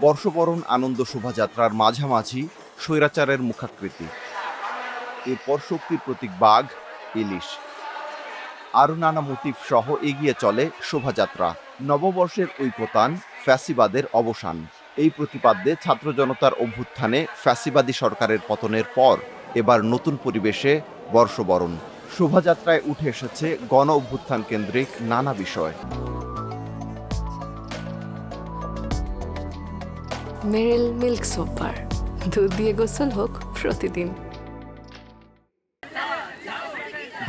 বর্ষবরণ আনন্দ শোভাযাত্রার মাঝামাঝি স্বৈরাচারের মুখাকৃতি। এরপর শক্তির প্রতীক বাঘ, ইলিশ। আরও নানা মোটিভ সহ এগিয়ে চলে শোভাযাত্রা। নববর্ষের ঐকতান, ফ্যাসিবাদের অবসান। এই প্রতিপাদ্যে ছাত্র জনতার অভ্যুত্থানে ফ্যাসিবাদী সরকারের পতনের পর এবার নতুন পরিবেশে বর্ষবরণ। শোভাযাত্রায় উঠে এসেছে গণ অভ্যুত্থান কেন্দ্রিক নানা বিষয়। মেরিল মিল্ক সোপ বার দুধ দিয়ে গোসল হোক প্রতিদিন।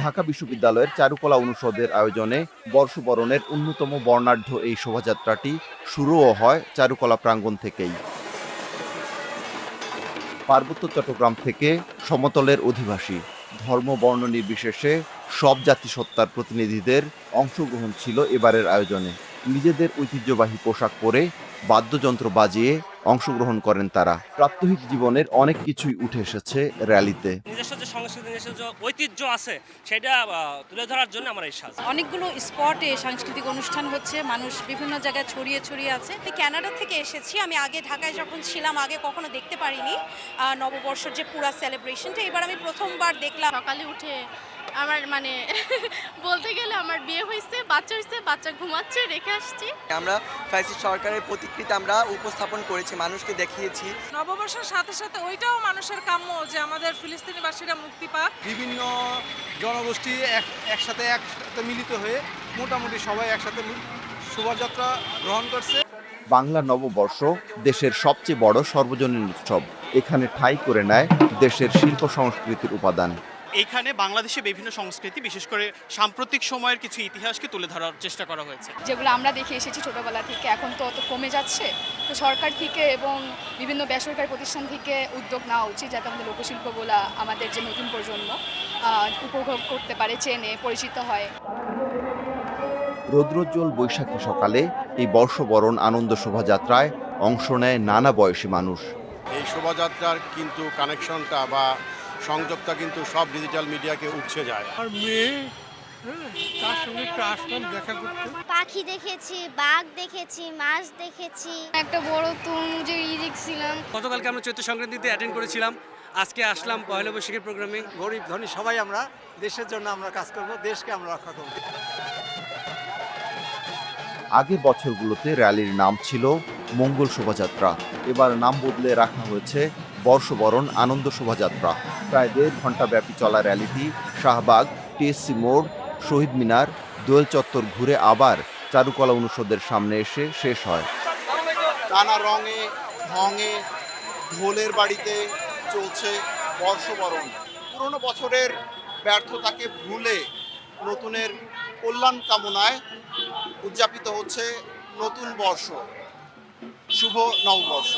ঢাকা বিশ্ববিদ্যালয়ের চারুকলা অনুষদের আয়োজনে বর্ষবরণের অন্যতম বর্ণাঢ্য এই শোভাযাত্রাটি শুরুও হয় চারুকলা প্রাঙ্গণ থেকেই। পার্বত্য চট্টগ্রাম থেকে সমতলের অধিবাসী, ধর্ম, বর্ণ নির্বিশেষে সব জাতিসত্তার প্রতিনিধিদের অংশগ্রহণ ছিল এবারের আয়োজনে। নিজেদের ঐতিহ্যবাহী পোশাক পরে বাদ্যযন্ত্র বাজিয়ে অংশগ্রহণ করেন তারা। প্রাত্যহিক জীবনের অনেক কিছুই উঠে এসেছে র্যালিতে। নিজস্ব যে সংস্কৃতি নিজস্ব যে ঐতিহ্য আছে সেটা তুলে ধরার জন্য আমার এই সাজ। অনেকগুলো স্পটে সাংস্কৃতিক অনুষ্ঠান হচ্ছে মানুষ বিভিন্ন জায়গায় ছড়িয়ে ছড়িয়ে আছে। আমি ক্যানাডা থেকে এসেছি আমি আগে ঢাকায় যখন ছিলাম আগে কখনো দেখতে পারিনি নববর্ষের যে পুরা সেলিব্রেশনটা এবার আমি প্রথমবার দেখলাম। সকালে উঠে আমার মানে বলতে গেলে আমার বিয়ে হয়েছে বাচ্চা হয়েছে বাচ্চা ঘুমাচ্ছে রেখে আসছি। আমরা ফ্যাসিস্ট সরকারের প্রতিকৃতি আমরা উপস্থাপন করেছি মানুষকে দেখিয়েছি। নববর্ষের সাথে সাথে ওইটাও মানুষের কাম্য যে আমাদের ফিলিস্তিনিবাসীরা মুক্তি পাক। বিভিন্ন জনগোষ্ঠী এক একসাথে একসাথে মিলিত হয়ে মোটামুটি সবাই একসাথে শোভাযাত্রা গ্রহণ করছে। বাংলা নববর্ষ দেশের সবচেয়ে বড় সর্বজনীন উৎসব। এখানে ঠাঁই করে নেয় দেশের শিল্প সংস্কৃতির উপাদান। এইখানে বাংলাদেশে বিভিন্ন সংস্কৃতি বিশেষ করে সাম্প্রতিক সময়ের কিছু ইতিহাসকে তুলে ধরার চেষ্টা করা হয়েছে। যেগুলো আমরা দেখে এসেছি ছোটবেলা থেকে এখন তো অত কমে যাচ্ছে। তো সরকার থেকে এবং বিভিন্ন বেসরকারি প্রতিষ্ঠান থেকে উদ্যোগ নেওয়া উচিত যাতে আমাদের লোকশিল্পগুলা আমাদের যে নতুন প্রজন্ম উপভোগ করতে পারে চেনে পরিচিত হয়। রৌদ্রোজ্জ্বল বৈশাখী সকালে এই বর্ষবরণ আনন্দ শোভাযাত্রায় অংশ নেয় নানা বয়সী মানুষ। এই শোভাযাত্রার কিন্তু কানেকশনটা বা সংযোগটা কিন্তু সব ডিজিটাল মিডিয়াকে উঠছে যায়। আর মেয়ে তার সঙ্গে একটু আসলাম দেখা করতে। পাখি দেখেছি বাঘ দেখেছি মাছ দেখেছি। একটা বড় তরমুজের ই দেখছিলাম গতকালকে আমরা চৈত্র সংক্রান্তিতে অ্যাটেন্ড করেছিলাম। আজকে আসলাম পয়লা বৈশাখের প্রোগ্রামে গরিব ধনী সবাই আমরা দেশের জন্য আমরা কাজ করব দেশকে আমরা রক্ষা করব। আগের বছরগুলোতে র্যালির নাম ছিল মঙ্গল শোভাযাত্রা। এবার নাম বদলে রাখা হয়েছে বর্ষবরণ আনন্দ শোভাযাত্রা। প্রায় দেড় ঘণ্টা ব্যাপী চলা র্যালিটি, শাহবাগ, টিএসসি মোড়, শহীদ মিনার, দোয়েল চত্বর ঘুরে আবার চারুকলা অনুষদের সামনে এসে শেষ হয়। নানা রঙে, ঢঙে, ঢোলের বাড়িতে চলছে বর্ষবরণ। পুরনো বছরের ব্যর্থতাকে ভুলে নতুনের কল্যাণ কামনায় উদযাপিত হচ্ছে নতুন বর্ষ, শুভ নববর্ষ।